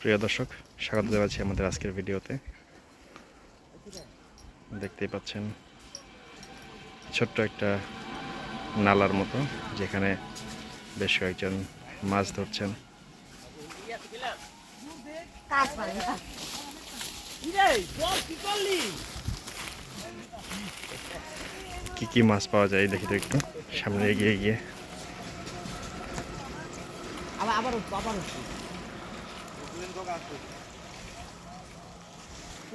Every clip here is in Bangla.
প্রিয় দর্শক, স্বাগত জানাচ্ছি আমাদের আজকের ভিডিওতে। দেখতেই পাচ্ছেন, ছোট্ট একটা নালার মতো, যেখানে বেশ কয়েকজন মাছ ধরছেন। কি কি মাছ পাওয়া যায় দেখি তো একটু, সামনে এগিয়ে গিয়ে। আবার আবার।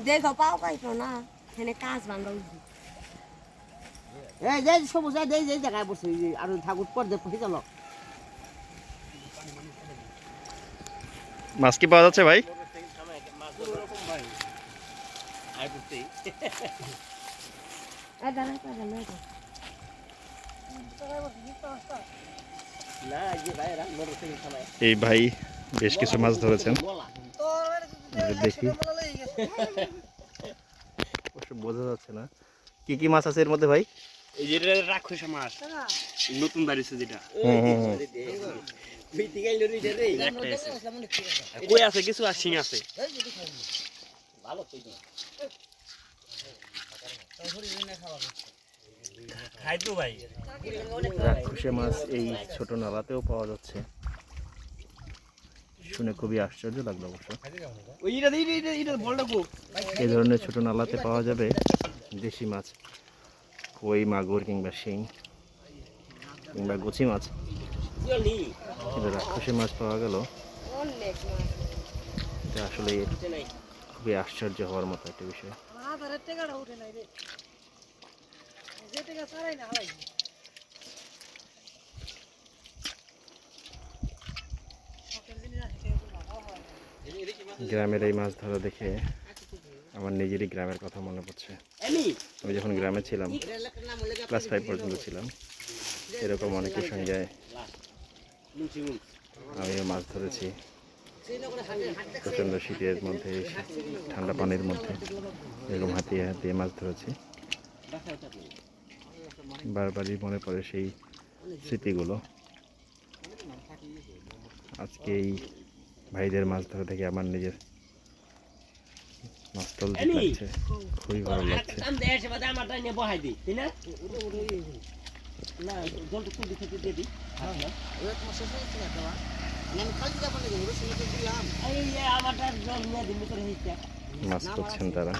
দেখো পাও পাইতো না। এখানে কাজ বান্ধা উঠবি এই যে সবুজ এই যে জায়গায় বসে আর ঠাকুর পর পড়ে গেল মাছ কি পাওয়া যাচ্ছে ভাই? এই ভাই বেশ কিছু মাছ ধরেছেন। দেখি। বোঝা যাচ্ছে না। কি কি মাছ আছে এর মধ্যে ভাই? এই যে এটা মাছ। নতুন যেটা। কই আছে? কিছু আর শিং আছে। ভালো কই খাই তো ভাই রাক্ষসে মাছ এই ছোট নালাতেও পাওয়া যাচ্ছে। শুনে খুবই আশ্চর্য লাগল অবশ্য। এই ধরনের ছোট নালাতে পাওয়া যাবে দেশি মাছ কই মাগুর কিংবা শিং কিংবা গুচি মাছ। কিন্তু রাক্ষসে মাছ পাওয়া গেল। এটা আসলে খুবই আশ্চর্য হওয়ার মতো একটা বিষয়। গ্রামের এই মাছ ধরা দেখে আমার নিজেরই গ্রামের কথা মনে পড়ছে। আমি যখন গ্রামে ছিলাম ক্লাস ফাইভ পর্যন্ত ছিলাম এরকম অনেকের সঙ্গে আমিও মাছ ধরেছি। প্রচণ্ড শীতের মধ্যে ঠান্ডা পানির মধ্যে এরকম হাতিয়ে হাতিয়ে মাছ ধরেছি। বারবারই মনে পড়ে সেই স্মৃতিগুলো। আজকে এই ভাইদের মাছ ধরা দেখে আমার নিজের নষ্টল লাগছে। খুবই ভালো লাগছে। কাম দেয় সে বাদে আমারটা নিয়ে বহাই দিই তাই না? না জলটা কুদি খেতে দিয়ে দিই। এই যে আমারটা জল নিয়ে দিন করে হইছে মাছ করছেন তারা।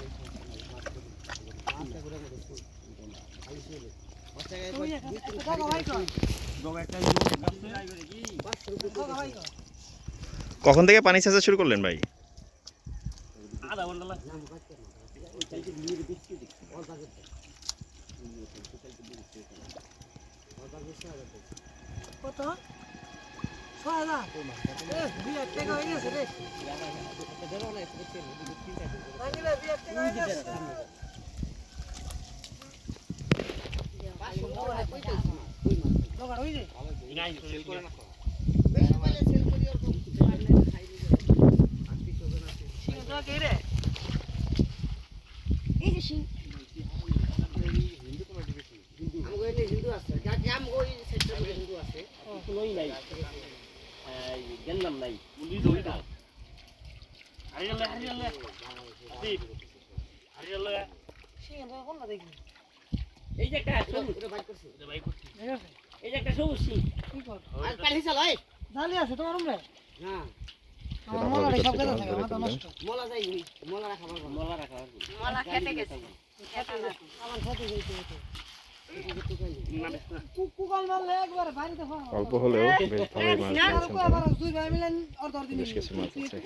কখন থেকে পানি ছাঁচা শুরু করলেন ভাই? কত? এ, দুই এক টাকা হয়ে গেছে রে ভাঙিলে দুই এক টাকা হয়ে গেছে দোকান হইছে নাই সেল করে না সিংহ তো কে রে এই যে একটা এই যে একটা সবুজ কি আর পানি চালাই জালি আছে তোমার রুমে হ্যাঁ মনে হয় অল্প হলেও বেশ ভালোই মাছ বেশ কিছু মাছ আছে।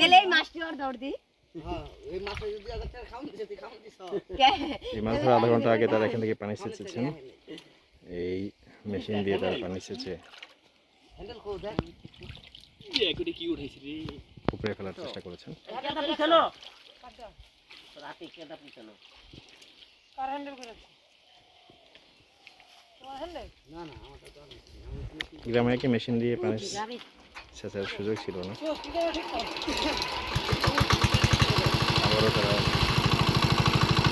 এই মাছটি। হ্যাঁ এই মাছ ধরা আধা ঘণ্টা আগে তারা এখান থেকে পানি সেচেছেন এই মেশিন দিয়ে তারা পানি সেচে হ্যান্ডেল কো দেখ। কি উঠাইছি রে? উপরে ফেলার চেষ্টা করেছেন। গ্রামে কি মেশিন দিয়ে পানি সেচার সুযোগ ছিল না? আবারও তারা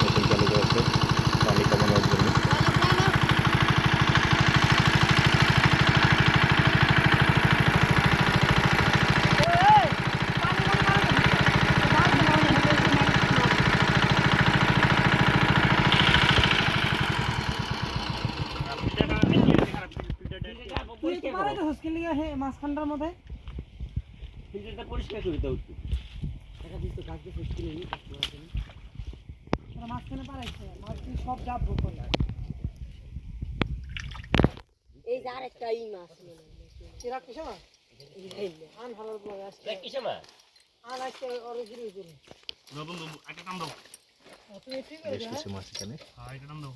মেশিন চালু করেছে পানি কমানোর জন্য এই, পানি হ্যাঁ মাঝখানটার মধ্যে। ফিল্টারটা পরিষ্কার করে দাও একটু। টাকা দিস তো গাছ দিয়ে ফেস কিনে নিই কাজ করার জন্য। ওরা মাঝখানে পারাইছে মাছ সব ডাববো করে। এই যে আরেকটা ই মাছ এরা কিসে মাছ আন হালার বলে আসছে। কিসে মা আন আসছে ওর গিরি গিরি দাও বন্ধু একটা টান দাও। তুমি ঠিক করে বেশ কিছু মাছ এখানে। হ্যাঁ এটা টান দাও।